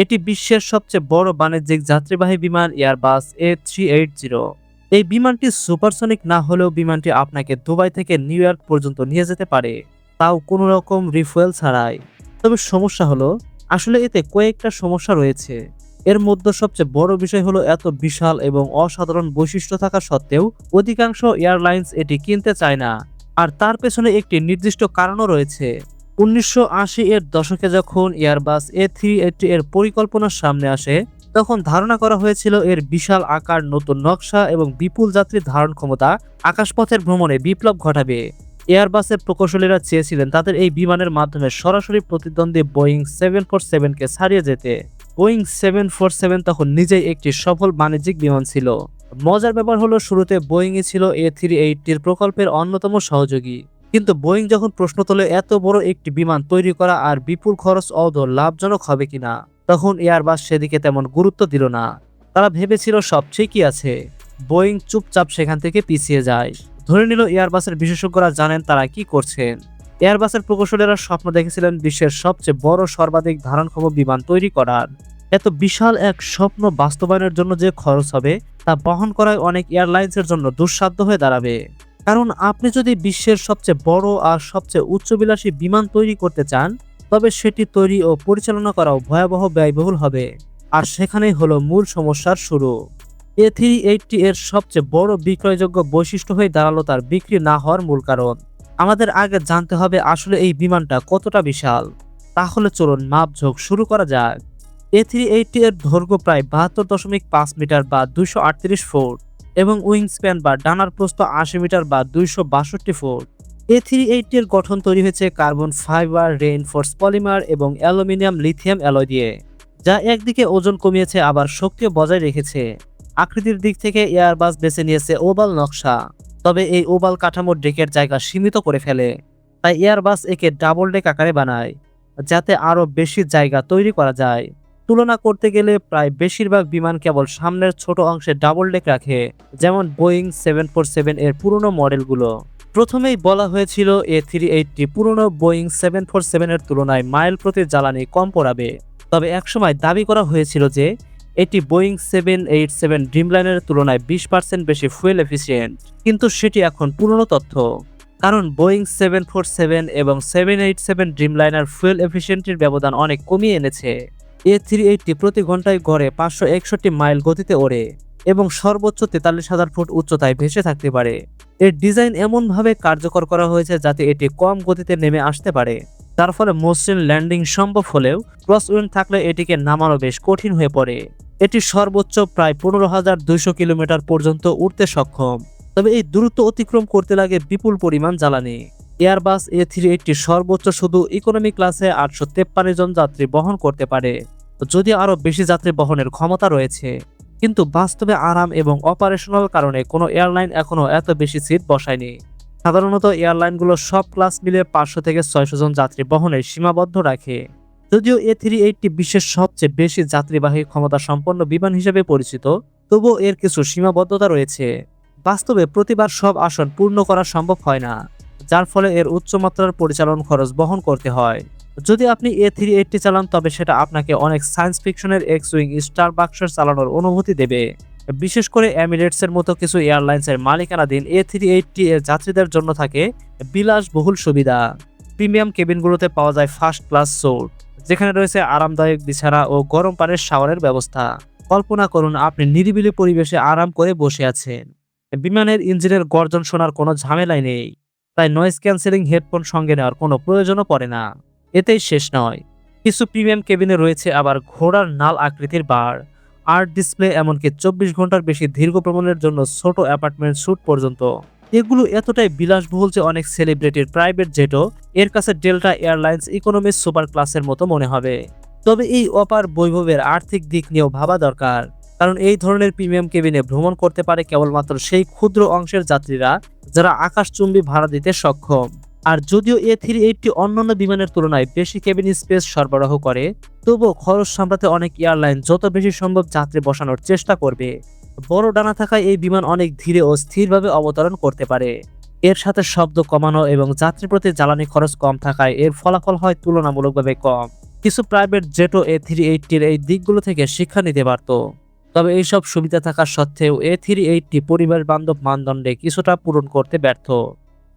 এটি বিশ্বের সবচেয়ে বড় বাণিজ্যিক যাত্রীবাহী বিমান Airbus A three eight zero এই বিমানটি সুপারসনিক না হলেও বিমানটি আপনাকে দুবাই থেকে নিউ ইয়র্ক পর্যন্ত নিয়ে যেতে পারে। তাও কোনো রকম রিফুয়েল ছাড়াই। তবে সমস্যা হলো, আসলে এতে কয়েকটা সমস্যা রয়েছে। এর মধ্যে সবচেয়ে বড় বিষয় হলো এত বিশাল এবং অসাধারণ বৈশিষ্ট্য থাকা সত্ত্বেও অধিকাংশ এয়ারলাইন্স এটি কিনতে চায় না। আর তার পেছনে একটি নির্দিষ্ট কারণও রয়েছে। উনিশশো আশি এর দশকে যখন এয়ারবাস এ থ্রি এইটটি এর পরিকল্পনার সামনে আসে, তখন ধারণা করা হয়েছিল এর বিশাল আকার, নতুন নকশা এবং বিপুল যাত্রী ধারণ ক্ষমতা আকাশপথের ভ্রমণে বিপ্লব ঘটাবে। এয়ারবাসের প্রকৌশলীরা চেয়েছিলেন তাদের এই বিমানের মাধ্যমে সরাসরি প্রতিদ্বন্দ্বী বোয়িং সেভেন ফোর সেভেনকে ছাড়িয়ে যেতে। বোয়িং সেভেন ফোর সেভেন তখন নিজেই একটি সফল বাণিজ্যিক বিমান ছিল। মজার ব্যাপার হলো, শুরুতে বোয়িংই ছিল এ থ্রি এইটটির প্রকল্পের অন্যতম সহযোগী। কিন্তু বোয়িং যখন প্রশ্ন তোলে, এত বড় একটি বিমান তৈরি করা আর বিপুল খরচ অদ লাভজনক হবে কিনা? তখন এয়ারবাস সেদিকে তেমন গুরুত্ব দিল না। তারা ভেবেছিল সব ঠিকই আছে। বোয়িং চুপচাপ সেখান থেকে পিছিয়ে যায়। ধরে নিল এয়ারবাসের বিশেষজ্ঞরা জানেন তারা কি করছেন। এয়ারবাসের প্রকৌশলীরা স্বপ্ন দেখেছিলেন বিশ্বের সবচেয়ে বড় সর্বাধিক ধারণক্ষম বিমান তৈরি করার। এত বিশাল এক স্বপ্ন বাস্তবায়নের জন্য যে খরচ হবে, তা বহন করায় অনেক এয়ারলাইন্সের জন্য দুঃসাধ্য হয়ে দাঁড়াবে। কারণ আপনি যদি বিশ্বের সবচেয়ে বড় আর সবচেয়ে উচ্চবিলাসী বিমান তৈরি করতে চান, তবে সেটি তৈরি ও পরিচালনা করাও ভয়াবহ, ব্যয়বহুল হবে। আর সেখানেই হলো মূল সমস্যার শুরু। এ থ্রি এইটটি এর সবচেয়ে বড় বিক্রয়যোগ্য বৈশিষ্ট্য হয়ে দাঁড়াল তার বিক্রি না হওয়ার মূল কারণ। আমাদের আগে জানতে হবে আসলে এই বিমানটা কতটা বিশাল। তাহলে চলুন মাপঝোঁক শুরু করা যাক। এ থ্রি এইটটি এর দৈর্ঘ্য প্রায় বাহাত্তর দশমিক পাঁচ মিটার বা দুইশো আটত্রিশ ফুট। এবং উইং স্প্যান বা ডানার প্রস্থ আশি মিটার বা দুইশো বাষট্টি ফুট। এ থ্রি এইটটি এর গঠন তৈরি হয়েছে কার্বন ফাইবার, রেইনফোর্স পলিমার এবং অ্যালুমিনিয়াম লিথিয়াম অ্যালয় দিয়ে, যা একদিকে ওজন কমিয়েছে আবার শক্তিও বজায় রেখেছে। আকৃতির দিক থেকে এয়ারবাস বেছে নিয়েছে ওভাল নকশা, তবে এই ওভাল কাঠামোর ডেকের জায়গা সীমিত করে ফেলে, তাই এয়ারবাস একে ডাবল ডেক আকারে বানায়, যাতে আরও বেশি জায়গা তৈরি করা যায়। তুলনা করতে গেলে প্রায় বেশিরভাগ বিমান কেবল সামনের ছোট অংশে ডাবল ডেক রাখে, যেমন বোয়িং সেভেন ফোর সেভেন এর পুরনো মডেলগুলো। প্রথমেই বলা হয়েছিল এ থ্রি এইটটি পুরনো বোয়িং সেভেন ফোর সেভেনের তুলনায় মাইল প্রতি জ্বালানি কম পড়াবে। তবে একসময় দাবি করা হয়েছিল যে, এটি বোয়িং সেভেন এইট সেভেন ড্রিমলাইনের তুলনায় বিশ পার্সেন্ট বেশি ফুয়েল এফিসিয়েন্ট। কিন্তু সেটি এখন পুরনো তথ্য। কারণ বোয়িং সেভেন ফোর সেভেন এবং seven eight seven Dreamliner fuel এফিসিয়েন্টির ব্যবধান অনেক কমিয়ে এনেছে। এ থ্রি প্রতি ঘন্টায় গড়ে পাঁচশো একষট্টি মাইল গতিতে ওড়ে এবং সর্বোচ্চ তেতাল্লিশ হাজার ফুট উচ্চতায় ভেসে থাকতে পারে। এর ডিজাইন এমনভাবে কার্যকর করা হয়েছে যাতে এটি কম গতিতে নেমে আসতে পারে। তার ফলে মসৃণ ল্যান্ডিং সম্ভব হলেও ক্রস উইন্ড থাকলে এটিকে নামানো বেশ কঠিন হয়ে পড়ে। এটি সর্বোচ্চ প্রায় পনেরো হাজার দুইশো কিলোমিটার পর্যন্ত উঠতে সক্ষম। তবে এই দূরত্ব অতিক্রম করতে লাগে বিপুল পরিমাণ জ্বালানি। এয়ারবাস এ থ্রি এইটটি সর্বোচ্চ শুধু ইকোনমি ক্লাসে আটশো তেপ্পান্ন জন যাত্রী বহন করতে পারে। যদি আরও বেশি যাত্রী বহনের ক্ষমতা রয়েছে। কিন্তু বাস্তবে আরাম এবং অপারেশনাল কারণে কোনো এয়ারলাইন এখনও এত বেশি সিট বসায়নি। সাধারণত এয়ারলাইনগুলো সব ক্লাস মিলে পাঁচশো থেকে ছয়শো জন যাত্রী বহনে সীমাবদ্ধ রাখে। যদিও এ থ্রি এইটটি বিশ্বের সবচেয়ে বেশি যাত্রীবাহী ক্ষমতা সম্পন্ন বিমান হিসেবে পরিচিত, তবুও এর কিছু সীমাবদ্ধতা রয়েছে। বাস্তবে প্রতিবার সব আসন পূর্ণ করা সম্ভব হয় না। যার ফলে এর উচ্চমাত্রার পরিচালন খরচ বহন করতে হয়। যদি আপনি এ থ্রি এইটটি চালান, তবে সেটা আপনাকে অনেক সায়েন্স ফিকশনের এক্স উইং স্টার বাক্সের চালানোর অনুভূতি দেবে। বিশেষ করে এমিরেটসের মতো কিছু এয়ারলাইন্সের মালিকানাধীন এ থ্রি এইটটি এর যাত্রীদের জন্য থাকে বিলাসবহুল সুবিধা। প্রিমিয়াম কেবিনগুলোতে পাওয়া যায় ফার্স্ট ক্লাস সোট যেখানে রয়েছে আরামদায়ক বিছানা ও গরম পানির শাওয়ারের ব্যবস্থা। কল্পনা করুন, আপনি নিরিবিলি পরিবেশে আরাম করে বসে আছেন। বিমানের ইঞ্জিনের গর্জন শোনার কোনো ঝামেলাই নেই। তাই নয়েজ ক্যান্সেলিং হেডফোন সঙ্গে নেওয়ার কোনো প্রয়োজনও পড়ে না। এতেই শেষ নয়। কিছু প্রিমিয়াম কেবিনে রয়েছে আবার ঘোড়ার নাল আকৃতির বার। আর্ট ডিসপ্লে এমনকি চব্বিশ ঘণ্টার বেশি দীর্ঘ ভ্রমণের জন্য ছোট অ্যাপার্টমেন্ট স্যুট পর্যন্ত। এগুলো এতটাই বিলাসবহুল যে অনেক সেলিব্রিটির প্রাইভেট জেটও এর কাছে ডেল্টা এয়ারলাইন্স ইকোনমি সুপার ক্লাসের মতো মনে হবে। তবে এই অপার বৈভবের আর্থিক দিক নিয়েও ভাবা দরকার। কারণ এই ধরনের প্রিমিয়াম কেবিনে ভ্রমণ করতে পারে কেবলমাত্র সেই ক্ষুদ্র অংশের যাত্রীরা, যারা আকাশচুম্বী ভাড়া দিতে সক্ষম। আর যদিও এ থ্রি এইটটি অন্যান্য বিমানের তুলনায় বেশি কেবিন স্পেস সরবরাহ করে, তবুও খরচ সামলাতে অনেক এয়ারলাইন যত বেশি সম্ভব যাত্রী বসানোর চেষ্টা করবে। বড় ডানা থাকায় এই বিমান অনেক ধীরে ও স্থিরভাবে অবতরণ করতে পারে। এর সাথে শব্দ কমানো এবং যাত্রী প্রতি জ্বালানি খরচ কম থাকায় এর ফলাফল হয় তুলনামূলকভাবে কম। কিছু প্রাইভেট জেটও এ থ্রি এইটটির এই দিকগুলো থেকে শিক্ষা নিতে পারত। তবে এইসব সুবিধা থাকা সত্ত্বেও এ থ্রি এইটটি পরিবার বান্ধব মানদণ্ডে কিছুটা পূরণ করতে ব্যর্থ।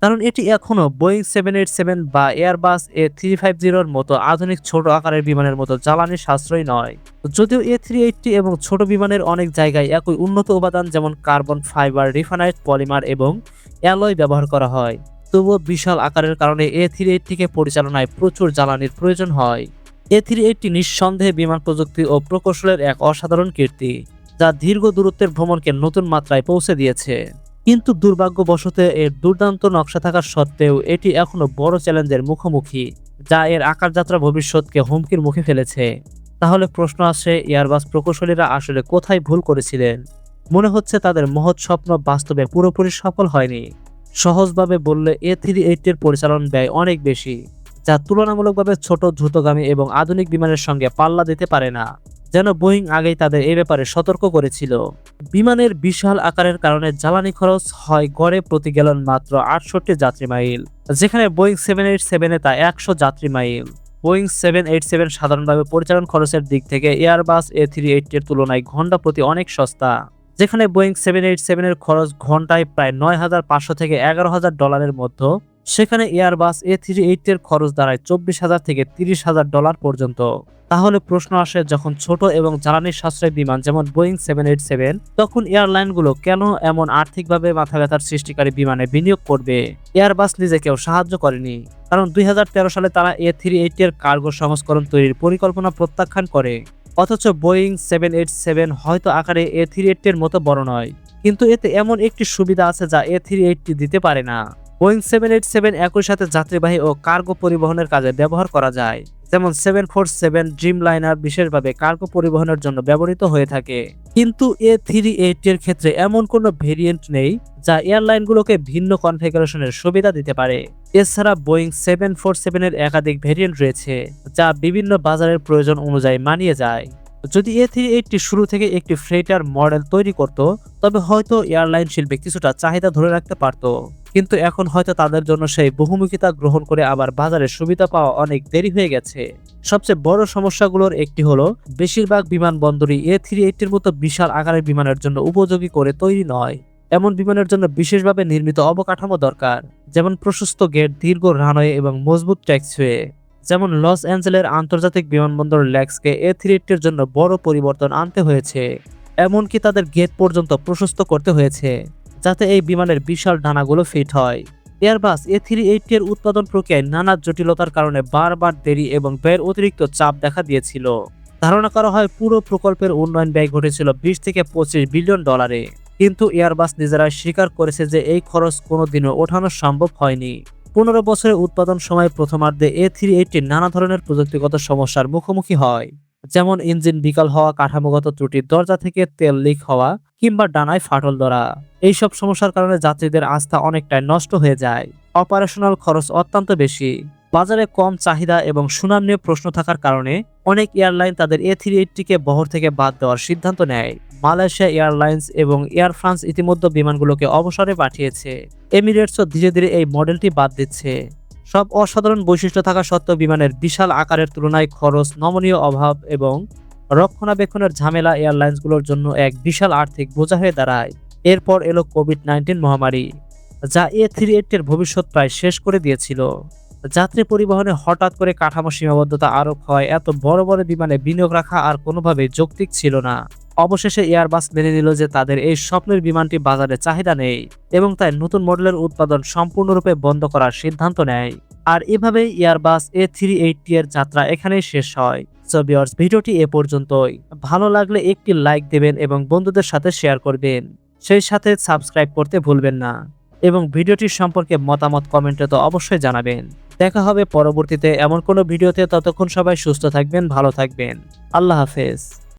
কারণ এটি এখনও বোয়িং সেভেন এইট সেভেন বা এয়ারবাস এ থ্রি ফাইভ জিরোর মতো আধুনিক ছোট আকারের বিমানের মতো জ্বালানি সাশ্রয়ী নয়। যদিও এ থ্রি এইটটি এবং ছোট বিমানের অনেক জায়গায় একই উন্নত উপাদান যেমন কার্বন ফাইবার, রিফাইনাইড পলিমার এবং অ্যালয় ব্যবহার করা হয়। তবুও বিশাল আকারের কারণে এ থ্রি এইটটিকে পরিচালনায় প্রচুর জ্বালানির প্রয়োজন হয়। এ থ্রি এইটটি নিঃসন্দেহে বিমান প্রযুক্তি ও প্রকৌশলের এক অসাধারণ কীর্তি, যা দীর্ঘ দূরত্বের ভ্রমণকে নতুন মাত্রায় পৌঁছে দিয়েছে। কিন্তু দুর্ভাগ্যবশত এর দুর্দান্ত নকশা থাকা সত্ত্বেও এটি এখনও বড় চ্যালেঞ্জের মুখোমুখি, যা এর আকার যাত্রা ভবিষ্যৎকে হুমকির মুখে ফেলেছে। তাহলে প্রশ্ন আসে, এয়ারবাস প্রকৌশলীরা আসলে কোথায় ভুল করেছিলেন? মনে হচ্ছে তাদের মহৎ স্বপ্ন বাস্তবে পুরোপুরি সফল হয়নি। সহজভাবে বললে এ থ্রি এইটের পরিচালন ব্যয় অনেক বেশি। যা তুলনামূলকভাবে ছোট, দ্রুতগামী এবং আধুনিক বিমানের সঙ্গে পাল্লা দিতে পারে না, যেন বোয়িং আগেই তাদের এই ব্যাপারে সতর্ক করেছিল। বিমানের বিশাল আকারের কারণে জ্বালানি খরচ হয় গড়ে প্রতি গ্যালন মাত্র আটষট্টি যাত্রী মাইল, যেখানে বোয়িং সেভেন এইট সেভেনে তা একশো যাত্রী mile. Boeing seven eight seven সাধারণভাবে পরিচালন খরচের দিক থেকে এয়ারবাস এ থ্রি এইটের তুলনায় ঘণ্টা প্রতি অনেক সস্তা, যেখানে বোয়িং সেভেন এইট সেভেনের খরচ ঘন্টায় প্রায় নয় হাজার পাঁচশো থেকে এগারো হাজার ডলারের মধ্যে সেখানে এয়ারবাস এ থ্রি এইটের খরচ দাঁড়ায় চব্বিশ হাজার থেকে তিরিশ হাজার ডলার পর্যন্ত। তাহলে প্রশ্ন আসে, যখন ছোট এবং জ্বালানি সাশ্রয় বিমান যেমন বোয়িং সেভেন এইট সেভেন তখন এয়ারলাইনগুলো কেন এমন আর্থিকভাবে মাথা ব্যথার সৃষ্টিকারী বিমানে বিনিয়োগ করবে? এয়ারবাস নিজেকেও সাহায্য করেনি, কারণ দুই হাজার তেরো সালে তারা এ থ্রি এইটের কার্গো সংস্করণ তৈরির পরিকল্পনা প্রত্যাখ্যান করে। অথচ বোয়িং সেভেন এইট সেভেন হয়তো আকারে এ থ্রি এইটের মতো বড় নয়, কিন্তু এতে এমন একটি সুবিধা আছে যা এ থ্রি এইটটি দিতে পারে না। বোয়িং সেভেন এইট সেভেন একই সাথে যাত্রীবাহী ও কার্গো পরিবহনের কাজে ব্যবহার করা যায়। যেমন seven four seven dreamliner বিশেষভাবে কার্গো পরিবহনের জন্য ব্যবহৃত হয়ে থাকে। কিন্তু এ থ্রি এইট এর ক্ষেত্রে এমন কোনো ভেরিয়েন্ট নেই যা এয়ারলাইনগুলোকে ভিন্ন কনফিগারেশনের সুবিধা দিতে পারে। এছাড়া বোয়িং সেভেন ফোর সেভেনের একাধিক ভেরিয়েন্ট রয়েছে যা বিভিন্ন বাজারের প্রয়োজন অনুযায়ী মানিয়ে যায়। যদি এ থ্রি এইটটি শুরু থেকে একটি ফ্রেটার মডেল তৈরি করত, তবে হয়তো এয়ারলাইন শিল্পে কিছুটা চাহিদা ধরে রাখতে পারত। কিন্তু এখন হয়তো তাদের জন্য সেই বহুমুখিতা গ্রহণ করে আবার বাজারে সুবিধা পাওয়া অনেক দেরি হয়ে গেছে। সবচেয়ে বড় সমস্যাগুলোর একটি হলো, বেশিরভাগ বিমানবন্দরই এ থ্রি এইটটির মতো বিশাল আকারের বিমানের জন্য উপযোগী করে তৈরি নয়। এমন বিমানের জন্য বিশেষভাবে নির্মিত অবকাঠামো দরকার, যেমন প্রশস্ত গেট, দীর্ঘ রানওয়ে এবং মজবুত ট্যাক্সওয়ে। যেমন লস অ্যাঞ্জেলের আন্তর্জাতিক বিমানবন্দর ল্যাক্সকে এ থ্রি এইটটির জন্য বড় পরিবর্তন আনতে হয়েছে, এমনকি তাদের গেট পর্যন্ত প্রশস্ত করতে হয়েছে, যাতে এই বিমানের বিশাল ডানাগুলো ফিট হয়। এয়ারবাস এ থ্রি এইটটি এর উৎপাদন প্রক্রিয়ায় নানা জটিলতার কারণে বারবার দেরি এবং ব্যয়ের অতিরিক্ত চাপ দেখা দিয়েছিল। ধারণা করা হয় পুরো প্রকল্পের উন্নয়ন ব্যয় ঘটেছিল বিশ থেকে পঁচিশ বিলিয়ন ডলারে, কিন্তু এয়ারবাস নিজেরাই স্বীকার করেছে যে এই খরচ কোনোদিনও ওঠানো সম্ভব হয়নি। পনেরো বছরের উৎপাদন সময় প্রথমার্ধে এ থ্রি এইটটি নানা ধরনের প্রযুক্তিগত সমস্যার মুখোমুখি হয়। যেমন ইঞ্জিন বিকল হওয়া, কাঠামোগত ত্রুটি দরজা থেকে তেল লিক হওয়া কিংবা ডানায় ফাটল ধরা। এইসব সমস্যার কারণে যাত্রীদের আস্থা অনেকটাই নষ্ট হয়ে যায়। অপারেশনাল খরচ অত্যন্ত বেশি। বাজারে কম চাহিদা এবং সুনাম নিয়ে প্রশ্ন থাকার কারণে অনেক এয়ারলাইন তাদের এ থ্রি এইটটিকে বহর থেকে বাদ দেওয়ার সিদ্ধান্ত নেয়। মালয়েশিয়া এয়ারলাইন্স এবং এয়ার ফ্রান্স ইতিমধ্যে বিমানগুলোকে অবসরে পাঠিয়েছে। এমিরেটসও ধীরে ধীরে এই মডেলটি বাদ দিচ্ছে। সব অসাধারণ বৈশিষ্ট্য থাকা সত্ত্বেও বিমানের বিশাল আকারের তুলনায় খরচ, নমনীয় অভাব এবং রক্ষণাবেক্ষণের ঝামেলা এয়ারলাইন্সগুলোর জন্য এক বিশাল আর্থিক বোঝা হয়ে দাঁড়ায়। এরপর এলো কোভিড নাইন্টিন মহামারী, যা এ থ্রি এইটের ভবিষ্যৎ প্রায় শেষ করে দিয়েছিল। যাত্রী পরিবহনে হঠাৎ করে কাঠামো সীমাবদ্ধতা আরোপ হয়। এত বড় বড় বিমানে বিনিয়োগ রাখা আর কোনোভাবেই যৌক্তিক ছিল না। অবশেষে এয়ারবাস মেনে নিল যে তাদের এই স্বপ্নের বিমানটি বাজারে চাহিদা নেই এবং তাই নতুন মডেলের উৎপাদন সম্পূর্ণরূপে বন্ধ করার সিদ্ধান্ত নেয়। আর এভাবেই এয়ারবাস এ থ্রি এইটটি এর যাত্রা এখানেই শেষ হয়। সো ভিউয়ার্স ভিডিওটি এ পর্যন্তই। ভালো লাগলে একটি লাইক দেবেন এবং বন্ধুদের সাথে শেয়ার করবেন। সেই সাথে সাবস্ক্রাইব করতে ভুলবেন না। এবং ভিডিওটি সম্পর্কে মতামত কমেন্টে তো অবশ্যই জানাবেন। দেখা হবে পরবর্তীতে এমন কোনো ভিডিওতে, ততক্ষণ সবাই সুস্থ থাকবেন, ভালো থাকবেন। আল্লাহ হাফেজ।